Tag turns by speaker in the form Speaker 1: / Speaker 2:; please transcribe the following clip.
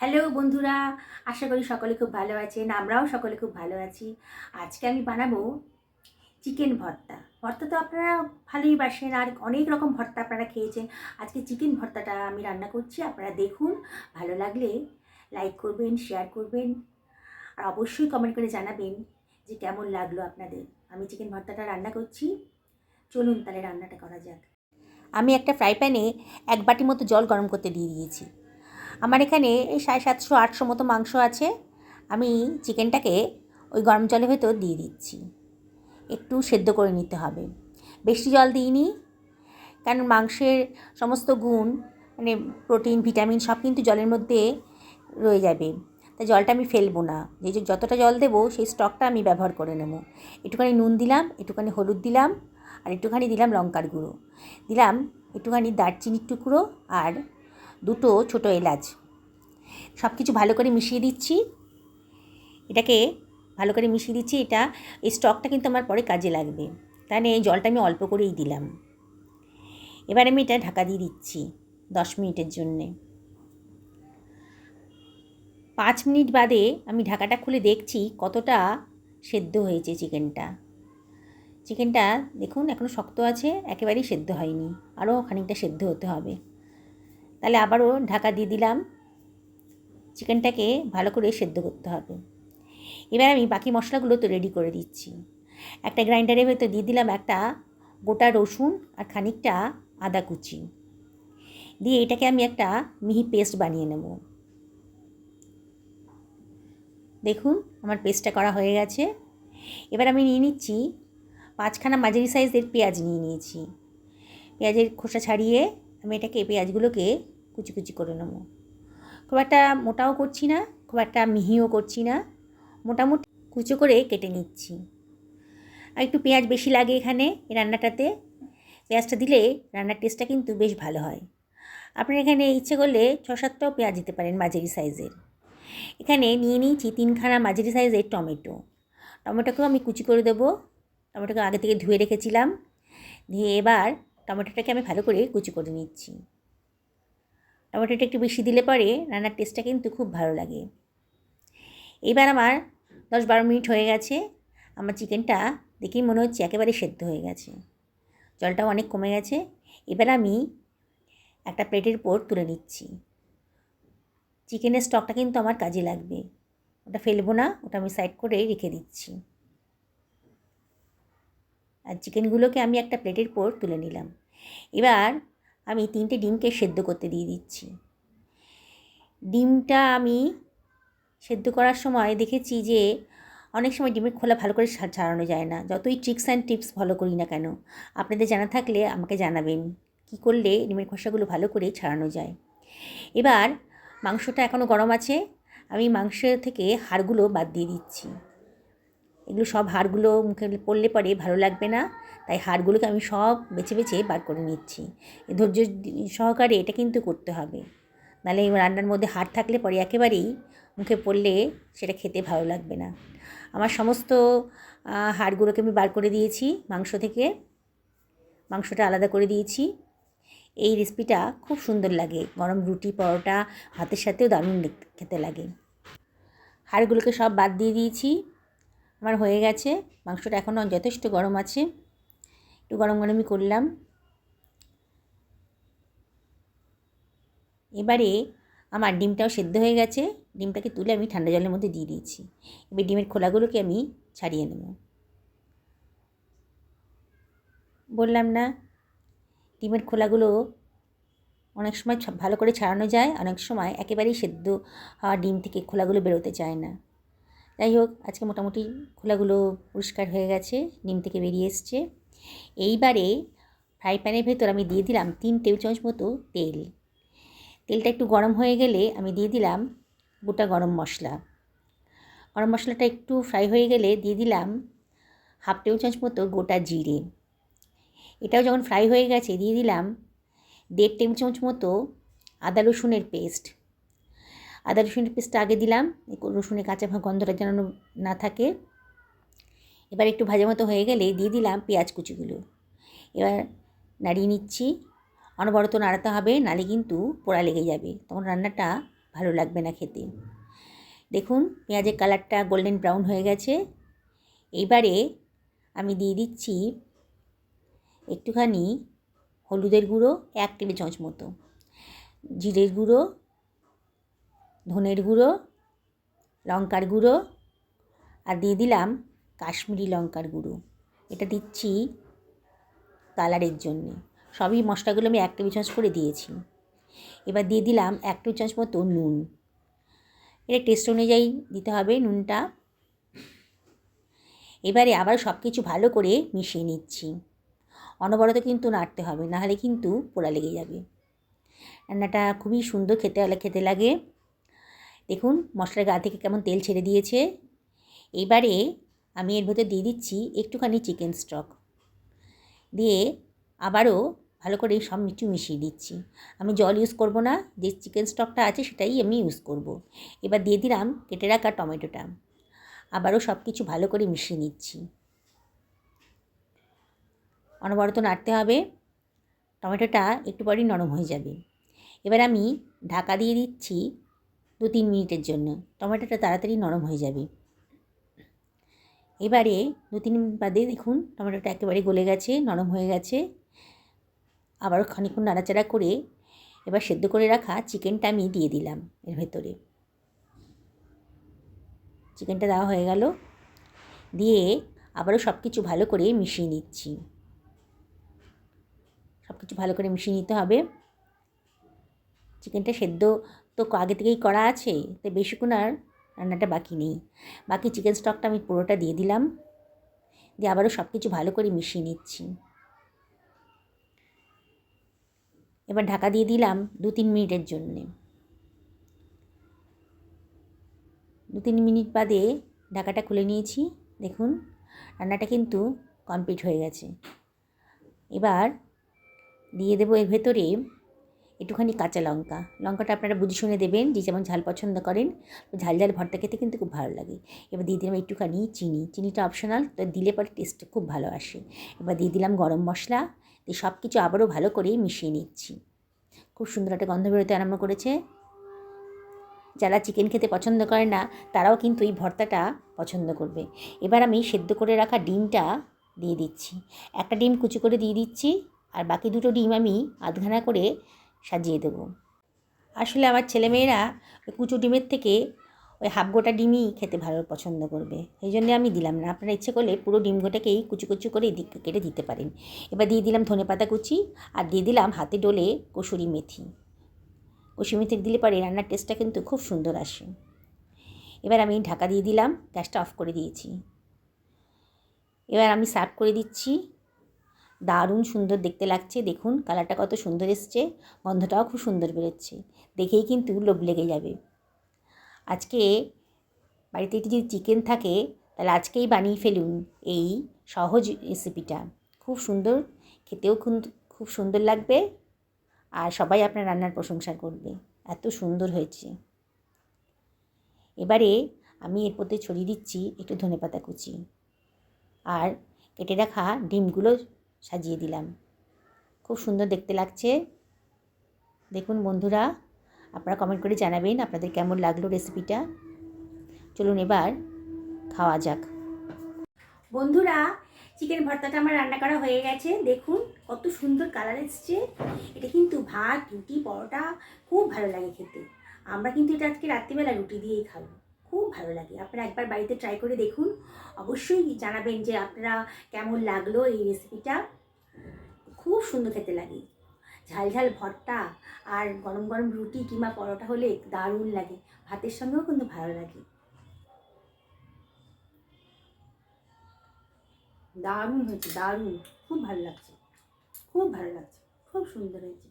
Speaker 1: Hello বন্ধুরা। আশা করি সকলে খুব ভালো আছেন, আমরাও সকলে খুব ভালো আছি। আজকে আমি বানাবো চিকেন ভর্তা। ভর্তা তো আপনারা ভালোই বাসেন, আর অনেক রকম ভর্তা আপনারা খেয়েছেন। আজকে চিকেন ভর্তাটা আমি রান্না করছি, আপনারা দেখুন। ভালো লাগলে লাইক করবেন শেয়ার করবেন, আর অবশ্যই কমেন্ট করে জানাবেন যে কেমন লাগল আপনাদের। আমি চিকেন ভর্তাটা রান্না করছি। চলুন তাহলে রান্নাটা করা যাক। আমি একটা ফ্রাই প্যানে এক বাটি মতো জল গরম করতে দিয়ে দিয়েছি। আমার এখানে এই সাড়ে সাতশো, আটশো মতো মাংস আছে। আমি চিকেনটাকে ওই গরম জলের ভেতর দিয়ে দিচ্ছি। একটু সেদ্ধ করে নিতে হবে। বেশি জল দিইনি, কারণ মাংসের সমস্ত গুণ মানে প্রোটিন, ভিটামিন সব কিন্তু জলের মধ্যে রয়ে যাবে। তাই জলটা আমি ফেলব না। যে যে যতটা জল দেবো, সেই স্টকটা আমি ব্যবহার করে নেব। একটুখানি নুন দিলাম, একটুখানি হলুদ দিলাম, আর একটুখানি দিলাম লঙ্কার গুঁড়ো। দিলাম একটুখানি দারচিনির টুকরো আর দুটো ছোটো এলাচ। সব কিছু ভালো করে মিশিয়ে দিচ্ছি। এটাকে ভালো করে মিশিয়ে দিচ্ছি। এটা, এই স্টকটা কিন্তু আমার পরে কাজে লাগবে। তাহলে এই জলটা আমি অল্প করেই দিলাম। এবার আমি এটা ঢাকা দিয়ে দিচ্ছি দশ মিনিটের জন্যে। পাঁচ মিনিট বাদে আমি ঢাকাটা খুলে দেখছি কতটা সেদ্ধ হয়েছে চিকেনটা। চিকেনটা দেখুন এখনও শক্ত আছে, একেবারেই সেদ্ধ হয়নি। আরও খানিকটা সেদ্ধ হতে হবে। তাহলে আবারও ঢাকা দিয়ে দিলাম। চিকেনটাকে ভালো করে সেদ্ধ করতে হবে। এবার আমি বাকি মশলাগুলো তো রেডি করে দিচ্ছি। একটা গ্রাইন্ডারের ভেতর দিয়ে দিলাম একটা গোটা রসুন আর খানিকটা আদা কুচি। দিয়ে এটাকে আমি একটা মিহি পেস্ট বানিয়ে নেব। দেখুন, আমার পেস্টটা করা হয়ে গেছে। এবার আমি নিয়ে নিচ্ছি পাঁচখানা মাঝারি সাইজের পেঁয়াজ নিয়ে নিয়েছি। পেঁয়াজের খোসা ছাড়িয়ে আমি এটাকে পেঁয়াজগুলোকে কুচি কুচি করে নেব। খুব একটা মোটাও করছি না, খুব একটা মিহিও করছি না, মোটামুটি কুচো করে কেটে নিচ্ছি। আর একটু পেঁয়াজ বেশি লাগে এখানে, এই রান্নাটাতে। পেঁয়াজটা দিলে রান্নার টেস্টটা কিন্তু বেশ ভালো হয়। আপনারা এখানে ইচ্ছে করলে ছ সাতটাও পেঁয়াজ দিতে পারেন মাঝারি সাইজের। এখানে নিয়ে নিয়েছি তিনখানা মাঝারি সাইজের টমেটো। টমেটোকেও আমি কুচি করে দেবো। টমেটোকে আগে থেকে ধুয়ে রেখেছিলাম। দিয়ে এবার টমেটোটাকে আমি ভালো করে কুচি করে নিচ্ছি। টমেটোটা একটু বেশি দিলে পরে রান্নার টেস্টটা কিন্তু খুব ভালো লাগে। এইবার আমার দশ বারো মিনিট হয়ে গেছে। আমার চিকেনটা দেখেই মনে হচ্ছে একেবারে সেদ্ধ হয়ে গেছে। জলটাও অনেক কমে গেছে। এবার আমি একটা প্লেটের উপর তুলে নিচ্ছি। চিকেনের স্টকটা কিন্তু আমার কাজে লাগবে। ওটা ফেলব না, ওটা আমি সাইড করে রেখে দিচ্ছি। আর চিকেনগুলোকে আমি একটা প্লেটের পর তুলে নিলাম। এবার আমি তিনটে ডিমকে সেদ্ধ করতে দিয়ে দিচ্ছি। ডিমটা আমি সেদ্ধ করার সময় দেখেছি যে অনেক সময় ডিমের খোলা ভালো করে ছাড়ানো যায় না। যতই ট্রিক্স অ্যান্ড টিপস ফলো করি না কেন, আপনাদের জানা থাকলে আমাকে জানাবেন কি করলে ডিমের খোসাগুলো ভালো করে ছাড়ানো যায়। এবার মাংসটা এখনও গরম আছে, আমি মাংস থেকে হাড়গুলো বাদ দিয়ে দিচ্ছি। এগুলো সব হাড়গুলো মুখে পড়লে পরে ভালো লাগবে না। তাই হাড়গুলোকে আমি সব বেছে বেছে বার করে নিচ্ছি। ধৈর্য সহকারে এটা কিন্তু করতে হবে। নাহলে রান্নার মধ্যে হাড় থাকলে পরে একেবারেই মুখে পড়লে সেটা খেতে ভালো লাগবে না। আমার সমস্ত হাড়গুলোকে আমি বার করে দিয়েছি মাংস থেকে। মাংসটা আলাদা করে দিয়েছি। এই রেসিপিটা খুব সুন্দর লাগে। গরম রুটি, পরোটা, ভাতের সাথেও দারুণ খেতে লাগে। হাড়গুলোকে সব বাদ দিয়ে দিয়েছি। আমার হয়ে গেছে। মাংসটা এখনও যথেষ্ট গরম আছে। একটু গরম গরমই করলাম। এবারে আমার ডিমটাও সেদ্ধ হয়ে গেছে। ডিমটাকে তুলে আমি ঠান্ডা জলের মধ্যে দিয়ে দিয়েছি। এবার ডিমের খোলাগুলোকে আমি ছাড়িয়ে নেব। বললাম না, ডিমের খোলাগুলো অনেক সময় ভালো করে ছাড়ানো যায়। অনেক সময় একেবারেই সেদ্ধ হওয়া ডিম থেকে খোলাগুলো বেরোতে চায় না। যাই হোক, আজকে মোটামুটি খোলাগুলো পরিষ্কার হয়ে গেছে ডিম থেকে বেরিয়ে এসছে। এইবারে ফ্রাই প্যানের ভেতর আমি দিয়ে দিলাম তিন টেবিল চামচ মতো তেল। তেলটা একটু গরম হয়ে গেলে আমি দিয়ে দিলাম গোটা গরম মশলা। গরম মশলাটা একটু ফ্রাই হয়ে গেলে দিয়ে দিলাম হাফ টেবিল চামচ মতো গোটা জিরে। এটাও যখন ফ্রাই হয়ে গেছে, দিয়ে দিলাম দেড় টেবিল চামচ মতো আদা রসুনের পেস্ট। আদা, রসুনের পেস্টটা আগে দিলাম। রসুনের কাঁচা গন্ধটা যেন না থাকে। এবার একটু ভাজা মতো হয়ে গেলে দিয়ে দিলাম পেঁয়াজ কুচিগুলো। এবার নাড়িয়ে নিচ্ছি। অনবরত নাড়াতে হবে, নালে কিন্তু পোড়া লেগে যাবে। তখন রান্নাটা ভালো লাগবে না খেতে। দেখুন, পেঁয়াজের কালারটা গোল্ডেন ব্রাউন হয়ে গেছে। এইবারে আমি দিয়ে দিচ্ছি একটুখানি হলুদের গুঁড়ো, এক টেবিল চামচ মতো। জিরের গুঁড়ো ধনের গুঁড়ো, লঙ্কার গুঁড়ো আর দিয়ে দিলাম কাশ্মীরি লঙ্কার গুঁড়ো। এটা দিচ্ছি কালারের জন্যে। সবই মশলাগুলো আমি এক টেবিল চামচ করে দিয়েছি। এবার দিয়ে দিলাম এক টেবিল চামচ মতো নুন। এটা টেস্ট অনুযায়ী দিতে হবে নুনটা। এবারে আবার সব কিছু ভালো করে মিশিয়ে নিচ্ছি। অনবরত কিন্তু নাড়তে হবে নাহলে কিন্তু পোড়া লেগে যাবে। রান্নাটা খুবই সুন্দর খেতে খেতে লাগে। দেখুন মশলার গা থেকে কেমন তেল ছেড়ে দিয়েছে। এবারে আমি এর ভেতর দিয়ে দিচ্ছি একটুখানি চিকেন স্টক দিয়ে আবারও ভালো করে সব কিছু মিশিয়ে দিচ্ছি। আমি জল ইউজ করব না, যে চিকেন স্টকটা আছে সেটাই আমি ইউজ করব। এবার দিয়ে দিলাম কেটে রাখা টমেটোটা আবারও সব কিছু ভালো করে মিশিয়ে নিচ্ছি। অনবরত নাড়তে হবে। টমেটোটা একটু পরেই নরম হয়ে যাবে। এবার আমি ঢাকা দিয়ে দিচ্ছি দু তিন মিনিটের জন্য। টমেটোটা তাড়াতাড়ি নরম হয়ে যাবে। এবারে দু তিন মিনিট বাদে দেখুন, টমেটোটা একেবারে গলে গেছে, নরম হয়ে গেছে। আবারও খানিক্ষণ নাড়াচাড়া করে এবার সেদ্ধ করে রাখা চিকেনটা আমি দিয়ে দিলাম এর ভেতরে। চিকেনটা দেওয়া হয়ে গেল। দিয়ে আবারও সব কিছু ভালো করে মিশিয়ে নিচ্ছি। সব কিছু ভালো করে মিশিয়ে নিতে হবে। চিকেনটা সেদ্ধ তো আগে থেকেই করা আছে তাই বেশিক্ষণ আর রান্নাটা বাকি নেই। বাকি চিকেন স্টকটা আমি পুরোটা দিয়ে দিলাম। দিয়ে আবারও সব কিছু ভালো করে মিশিয়ে নিচ্ছি। এবার ঢাকা দিয়ে দিলাম দু তিন মিনিটের জন্যে। দু তিন মিনিট বাদে ঢাকাটা খুলে নিয়েছি। দেখুন, রান্নাটা কিন্তু কমপ্লিট হয়ে গেছে। এবার দিয়ে দেবো এর ভেতরে একটুখানি কাঁচা লঙ্কা। লঙ্কাটা আপনারা বুঝে শুনে দেবেন যে যেমন ঝাল পছন্দ করেন ঝাল ঝাল ভর্তা খেতে কিন্তু খুব ভালো লাগে। এবার দিয়ে দিলাম একটুখানি চিনি। চিনিটা অপশনাল তো দিলে পরে টেস্ট খুব ভালো আসে। এবার দিয়ে দিলাম গরম মশলা। দিয়ে সব কিছু আবারও ভালো করে মিশিয়ে নিচ্ছি। খুব সুন্দর একটা গন্ধ বেরোতে আরম্ভ করেছে। যারা চিকেন খেতে পছন্দ করে না, তারাও কিন্তু এই ভর্তাটা পছন্দ করবে। এবার আমি সেদ্ধ করে রাখা ডিমটা দিয়ে দিচ্ছি। একটা ডিম কুচি করে দিয়ে দিচ্ছি, আর বাকি দুটো ডিম আমি আধখানা করে সাজিয়ে দেবো। আসলে আমার ছেলেমেয়েরা ওই কুচু ডিমের থেকে ওই হাফ গোটা ডিমই খেতে ভালো পছন্দ করবে। সেই জন্য আমি দিলাম না। আপনারা ইচ্ছে করলে পুরো ডিম গোটাকেই কুচু কুচি করে কেটে দিতে পারেন। এবার দিয়ে দিলাম ধনে পাতা কুচি আর দিয়ে দিলাম হাতে ডোলে কসুরি মেথি। কসুরি মেথি দিলে পরে রান্নার টেস্টটা কিন্তু খুব সুন্দর আসে। এবার আমি ঢাকা দিয়ে দিলাম, গ্যাসটা অফ করে দিয়েছি। এবার আমি সার্ভ করে দিচ্ছি। দারুণ সুন্দর দেখতে লাগছে। দেখুন, কালারটা কত সুন্দর এসছে, গন্ধটাও খুব সুন্দর বেরোচ্ছে। দেখেই কিন্তু লোভ লেগে যাবে। আজকে বাড়িতে একটি যদি চিকেন থাকে, তাহলে আজকেই বানিয়ে ফেলুন এই সহজ রেসিপিটা খুব সুন্দর, খেতেও খুব সুন্দর লাগবে আর সবাই আপনার রান্নার প্রশংসা করবে। এত সুন্দর হয়েছে। এবারে আমি এর মধ্যে ছড়িয়ে দিচ্ছি একটু ধনেপাতা কুচি। আর কেটে রাখা ডিমগুলো সাজিয়ে দিলাম। খুব সুন্দর দেখতে লাগছে। দেখুন বন্ধুরা, আপনারা কমেন্ট করে জানাবেন আপনাদের কেমন লাগল রেসিপিটা চলুন এবার খাওয়া যাক। বন্ধুরা চিকেন ভর্তাটা আমার রান্না করা হয়ে গেছে। দেখুন কত সুন্দর কালার এসছে। এটা কিন্তু ভাত, রুটি, পরোটা, খুব ভালো লাগে খেতে। আমরা কিন্তু এটা আজকে রাত্রিবেলা রুটি দিয়েই খাব। খুব ভালো লাগে। আপনারা একবার বাড়িতে ট্রাই করে দেখুন। অবশ্যই জানাবেন যে আপনারা কেমন লাগল এই রেসিপিটা খুব সুন্দর খেতে লাগে। ঝাল ঝাল ভর্তা আর গরম গরম রুটি কিংবা পরোটা হলে দারুণ লাগে। ভাতের সঙ্গেও কিন্তু ভালো লাগে। দারুণ হয়েছে, দারুণ। খুব ভালো লাগছে। খুব ভালো লাগছে। খুব সুন্দর হয়েছে।